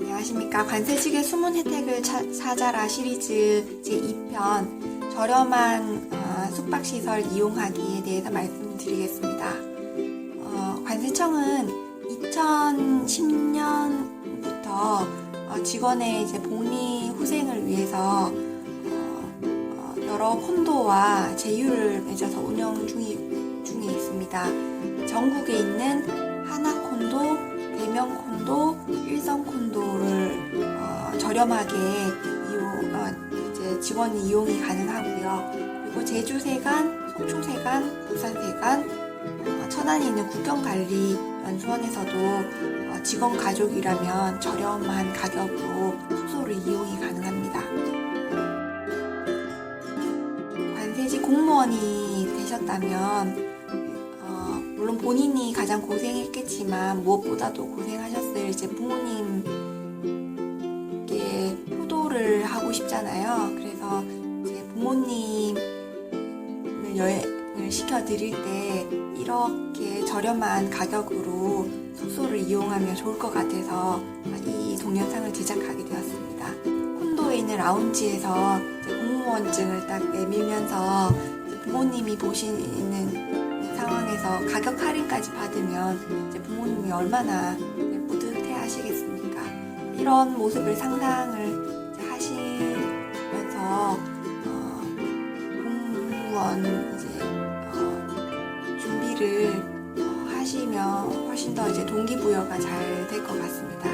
안녕하십니까. 관세직의 숨은 혜택을 차- 찾아라 시리즈 제2편 저렴한 어, 숙박시설 이용하기에 대해서 말씀드리겠습니다. 어, 관세청은 2010년부터 어, 직원의 이제 복리 후생을 위해서 어, 어, 여러 콘도와 제휴를 맺어서 운영 중이, 중에 있습니다. 전국에 있는 하나 콘도, 대명 콘도, 일성 콘도를 어, 저렴하게 이용, 어, 이제 직원이 이용이 가능하고요. 그리고 제주세관, 속초세관, 부산세관, 어, 천안에 있는 국경관리연수원에서도 어, 직원 가족이라면 저렴한 가격으로 숙소를 이용이 가능합니다. 관세직 공무원이 되셨다면 어, 물론 본인이 가장 고생했겠지만 무엇보다도 고생하셨을 이제 부모님 싶잖아요. 그래서 이제 부모님을 여행을 시켜드릴 때 이렇게 저렴한 가격으로 숙소를 이용하면 좋을 것 같아서 이 동영상을 제작하게 되었습니다. 콘도에 있는 라운지에서 공무원증을 딱 내밀면서 부모님이 보시는 상황에서 가격 할인까지 받으면 이제 부모님이 얼마나 뿌듯해 하시겠습니까? 이런 모습을 상상을 공무원 이제 어, 준비를 어, 하시면 훨씬 더 이제 동기부여가 잘 될 것 같습니다.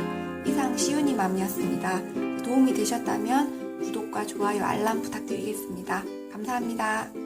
이상 시윤이 맘이었습니다. 도움이 되셨다면 구독과 좋아요, 알람 부탁드리겠습니다. 감사합니다.